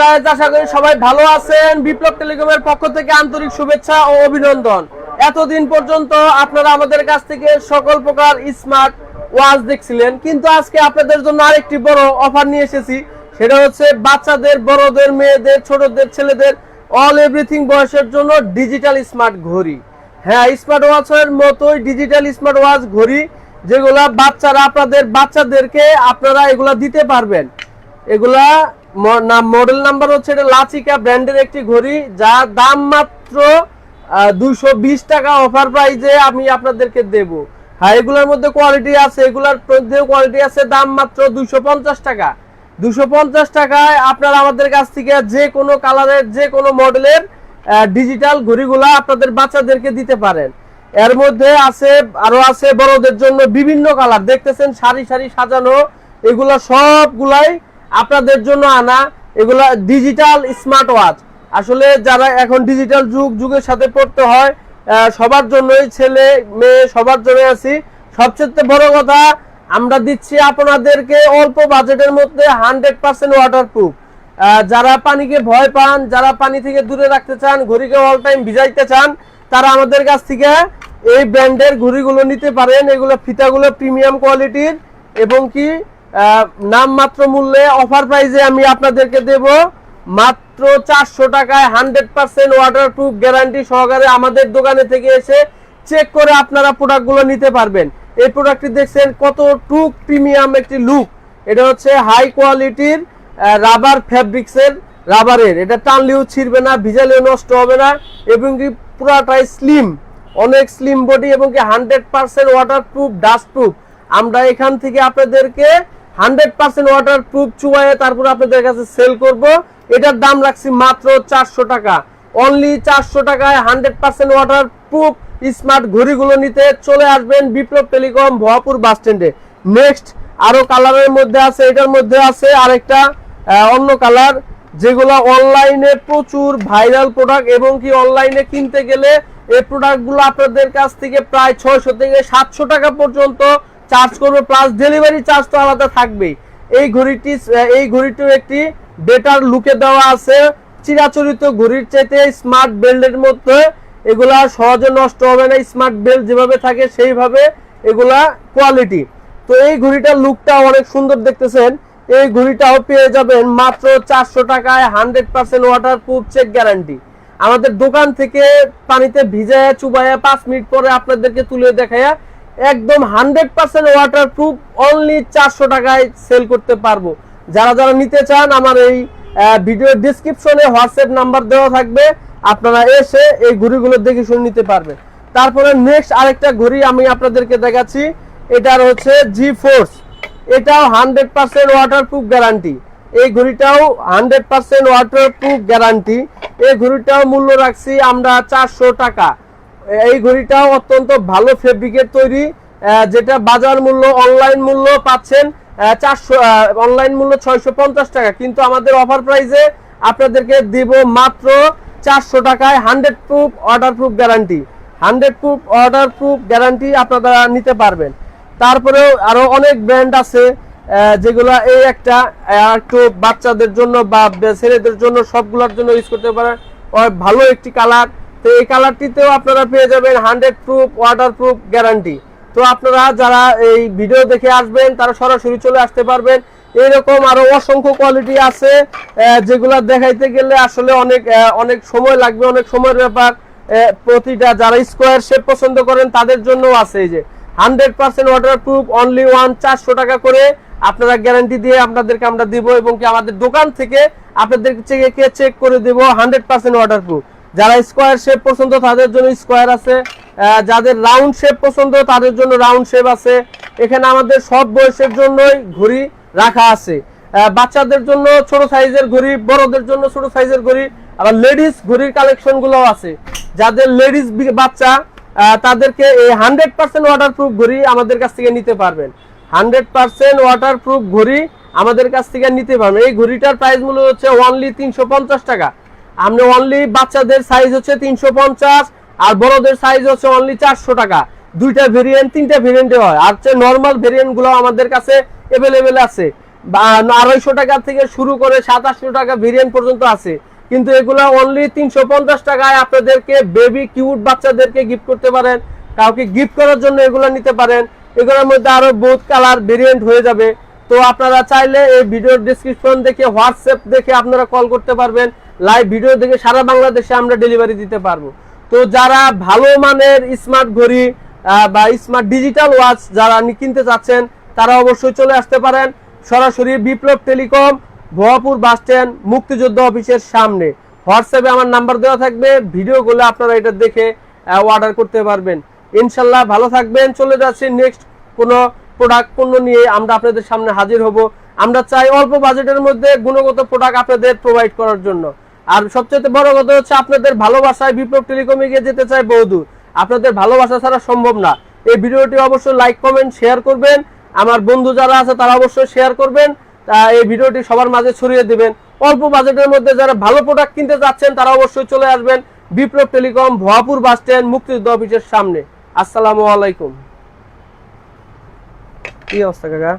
Guys আশা করি সবাই ভালো আছেন। বিপ্লব টেলিকমের পক্ষ থেকে আন্তরিক শুভেচ্ছা ও অভিনন্দন। এতদিন পর্যন্ত আপনারা আমাদের কাছ থেকে সকল প্রকার স্মার্ট ওয়াচ দেখছিলেন। কিন্তু আজকে আপনাদের জন্য আরেকটি বড় অফার নিয়ে এসেছি। সেটা হচ্ছে বাচ্চাদের, বড়দের, মেয়েদের, ছোটদের, ছেলেদের অল এভরিথিং বয়সের জন্য ডিজিটাল স্মার্ট ঘড়ি। হ্যাঁ স্মার্ট ওয়াচের মতোই ডিজিটাল স্মার্ট ওয়াচ ঘড়ি, যেগুলা বাচ্চারা, আপনাদের বাচ্চাদেরকে আপনারা এগুলা দিতে পারবেন। এগুলা না মডেল নাম্বার হচ্ছে এটা লাচিকা ব্র্যান্ডের একটি ঘড়ি, যার দাম মাত্র দুশো টাকা অফার প্রাইজে আমি আপনাদেরকে দেব। হ্যাঁ এগুলোর মধ্যে কোয়ালিটি আছে, এগুলার মধ্যেও কোয়ালিটি আছে, দাম মাত্র দুশো টাকা। দুশো পঞ্চাশ টাকায় আপনারা আমাদের কাছ থেকে যে কোনো কালারের যে কোনো মডেলের ডিজিটাল ঘড়িগুলা আপনাদের বাচ্চাদেরকে দিতে পারেন। এর মধ্যে আছে, আরও আছে বড়দের জন্য বিভিন্ন কালার দেখতেছেন সারি সারি সাজানো, এগুলা সবগুলাই আপনাদের জন্য আনা এগুলা ডিজিটাল স্মার্ট ওয়াচ আসলে যারা এখন ডিজিটাল যুগ, যুগের সাথে পড়তে হয় সবার জন্যই ছেলে, মেয়ে, সবার জন্য আছি। সবচেয়ে বড় কথা, আমরা দিচ্ছি আপনাদেরকে অল্প বাজেটের মধ্যে হান্ড্রেড পার্সেন্ট ওয়াটার প্রুফ যারা পানিকে ভয় পান, যারা পানি থেকে দূরে রাখতে চান, ঘড়িকে অল টাইম ভিজাইতে চান, তারা আমাদের কাছ থেকে এই ব্র্যান্ডের ঘড়িগুলো নিতে পারেন। এগুলো ফিতাগুলো প্রিমিয়াম কোয়ালিটির এবং কি আহ, নামমাত্র মূল্যে অফার প্রাইজে আমি আপনাদেরকে দেব মাত্র চারশো টাকায় hundred percent waterproof guarantee সহকারে আমাদের দোকানে থেকে এসে চেক করে আপনারা প্রোডাক্টগুলো নিতে পারবেন। এই প্রোডাক্টটি দেখছেন কত টুক প্রিমিয়াম একটি লুক এটা হচ্ছে হাই কোয়ালিটির রাবার ফ্যাব্রিক্সের রাবারের এটা টানলেও ছিঁড়বে না ভিজালেও নষ্ট হবে না এবং কি পুরাটাই স্লিম অনেক স্লিম বডি এবং কি hundred percent waterproof dustproof আমরা এখান থেকে আপনাদেরকে হান্ড্রেড পার্সেন্ট ওয়াটার প্রুফ চুবাইয়ে তারপর আপনাদের কাছে সেল করব। এটার দাম রাখছি মাত্র চারশো টাকা। অনলি চারশো টাকায় hundred percent waterproof smart ঘড়িগুলো নিতে চলে আসবেন বিপ্লব টেলিকম ভয়াপুর বাস স্ট্যান্ডে। নেক্সট আরও কালারের মধ্যে আছে, এটার মধ্যে আছে আরেকটা অন্য কালার যেগুলো অনলাইনে প্রচুর ভাইরাল প্রোডাক্ট এবং কি অনলাইনে কিনতে গেলে এই প্রোডাক্টগুলো আপনাদের কাছ থেকে প্রায় ছয়শো থেকে সাতশো টাকা পর্যন্ত চার্জ করবে প্লাস ডেলিভারি চার্জ তো আলাদা থাকবেই। এই ঘড়িটি, এই ঘড়িটিও একটি বেটার লুকে দেওয়া আছে। চিরাচরিত ঘড়ির চাইতে স্মার্ট বেল্টের মধ্যে এগুলা সহজে নষ্ট হবে না। স্মার্ট বেল্ট যেভাবে থাকে সেইভাবে এগুলা কোয়ালিটি তো এই ঘড়িটার লুকটা অনেক সুন্দর দেখতেছেন। এই ঘড়িটাও পেয়ে যাবেন মাত্র চারশো টাকায় hundred percent waterproof check guarantee আমাদের দোকান থেকে পানিতে ভিজায় চুবাইয়া পাঁচ মিনিট পরে আপনাদেরকে তুলে দেখায়া একদম hundred percent waterproof only চারশো টাকায় সেল করতে পারব। যারা যারা নিতে চান, আমার এই ভিডিও ডিসক্রিপশনে হোয়াটসঅ্যাপ নাম্বার দেওয়া থাকবে। আপনারা এসে এই ঘড়িগুলো দেখে শুনে নিতে পারবেন। তারপরে নেক্সট আরেকটা ঘড়ি আমি আপনাদেরকে দেখাচ্ছি। এটার হচ্ছে জি ফোর্স এটাও hundred percent waterproof guarantee এই ঘড়িটাও hundred percent waterproof guarantee এই ঘড়িটাও মূল্য রাখছি আমরা চারশো টাকা। এই ঘড়িটাও অত্যন্ত ভালো ফেব্রিকের তৈরি যেটা বাজার মূল্য অনলাইন মূল্য পাচ্ছেন চারশো অনলাইন মূল্য ছয়শো পঞ্চাশ টাকা। কিন্তু আমাদের অফার প্রাইসে আপনাদেরকে দিব মাত্র চারশো টাকায় hundred proof waterproof guarantee hundred proof waterproof guarantee আপনারা নিতে পারবেন। তারপরেও আরও অনেক ব্র্যান্ড আছে যেগুলো এই একটা একটু বাচ্চাদের জন্য বা ছেলেদের জন্য সবগুলোর জন্য ইউজ করতে পারেন ভালো একটি কালার তো এই কালারটিতেও আপনারা পেয়ে যাবেন hundred proof waterproof guarantee. তো আপনারা যারা এই ভিডিও দেখে আসবেন, তারা সরাসরি চলে আসতে পারবেন। এরকম আরও অসংখ্য কোয়ালিটি আছে যেগুলা দেখাইতে গেলে আসলে অনেক অনেক সময় লাগবে, অনেক সময়ের ব্যাপার। প্রতিটা যারা স্কোয়ার শেপ পছন্দ করেন, তাদের জন্য আছে এই যে। Hundred percent waterproof only one চারশো টাকা করে আপনারা গ্যারান্টি দিয়ে আপনাদেরকে আমরা দিব এবং কি আমাদের দোকান থেকে আপনাদের চেক করে দেবো, হান্ড্রেড পার্সেন্ট ওয়াটার প্রুফ যারা স্কোয়ার শেপ পছন্দ, তাদের জন্য স্কোয়ার আছে। যাদের রাউন্ড শেপ পছন্দ, তাদের জন্য রাউন্ড শেপ আছে। এখানে আমাদের সব বয়সের জন্যই ঘড়ি রাখা আছে। বাচ্চাদের জন্য ছোট সাইজের ঘড়ি, বড়দের জন্য ছোট সাইজের ঘড়ি, আবার লেডিস ঘড়ির কালেকশনগুলো আছে। যাদের লেডিস বাচ্চা তাদেরকে এই হান্ড্রেড পার্সেন্ট ওয়াটার প্রুফ ঘড়ি আমাদের কাছ থেকে নিতে পারবেন। হান্ড্রেড পার্সেন্ট ওয়াটার প্রুফ ঘড়ি আমাদের কাছ থেকে নিতে পারবেন। এই ঘড়িটার প্রাইস মূল্য হচ্ছে অনলি তিনশো পঞ্চাশ টাকা। আপনি অনলি বাচ্চাদের সাইজ হচ্ছে তিনশো পঞ্চাশ, আর বড়দের সাইজ হচ্ছে অনলি চারশো টাকা। দুইটা ভেরিয়েন্ট তিনটা ভেরিয়েন্টে হয়। আর হচ্ছে নর্মাল ভেরিয়েন্টগুলো আমাদের কাছে অ্যাভেলেবেল আছে। আড়াইশো টাকা থেকে শুরু করে সাতাশশো টাকা ভেরিয়েন্ট পর্যন্ত আছে। কিন্তু এগুলো অনলি তিনশো পঞ্চাশ টাকায় আপনাদেরকে বেবি কিউট বাচ্চাদেরকে গিফট করতে পারেন। কাউকে গিফট করার জন্য এগুলো নিতে পারেন। এগুলোর মধ্যে আরও বহুত কালার ভেরিয়েন্ট হয়ে যাবে। তো আপনারা চাইলে এই ভিডিওর ডিসক্রিপশন দেখে হোয়াটসঅ্যাপ দেখে আপনারা কল করতে পারবেন। লাইভ ভিডিও দেখে সারা বাংলাদেশে আমরা ডেলিভারি দিতে পারব। তো যারা ভালো মানের স্মার্ট ঘড়ি বা স্মার্ট ডিজিটাল ওয়াচ যারা কিনতে চাচ্ছেন, তারা অবশ্যই চলে আসতে পারেন সরাসরি Biplob telecom, Bhuapur bus stand, মুক্তিযোদ্ধা অফিসের সামনে। হোয়াটসঅ্যাপে আমার নাম্বার দেওয়া থাকবে ভিডিওগুলো আপনারা এটা দেখে অর্ডার করতে পারবেন। ইনশাল্লাহ ভালো থাকবেন, চলে যাচ্ছি নেক্সট কোনো প্রোডাক্ট পণ্য নিয়ে আমরা আপনাদের সামনে হাজির হব। আমরা চাই অল্প বাজেটের মধ্যে গুণগত প্রোডাক্ট আপনাদের প্রোভাইড করার জন্য। আর সবচেয়ে বড় কথা হচ্ছে আপনাদের ভালোবাসায় বিপ্লব টেলিকমে গিয়ে যেতে চাই বহুদূর। আপনাদের ভালোবাসা ছাড়া সম্ভব না। এই ভিডিওটি অবশ্যই লাইক কমেন্ট শেয়ার করবেন। আমার বন্ধু যারা আছে তারা অবশ্যই শেয়ার করবেন। এই ভিডিওটি সবার মাঝে ছড়িয়ে দিবেন। অল্প বাজেটের মধ্যে যারা ভালো প্রোডাক্ট কিনতে যাচ্ছেন তারা অবশ্যই চলে আসবেন Biplob telecom Bhuapur bus stand মুক্তিযুদ্ধ অফিসের সামনে। আসসালামু আলাইকুম। কি অবস্থা কাকা?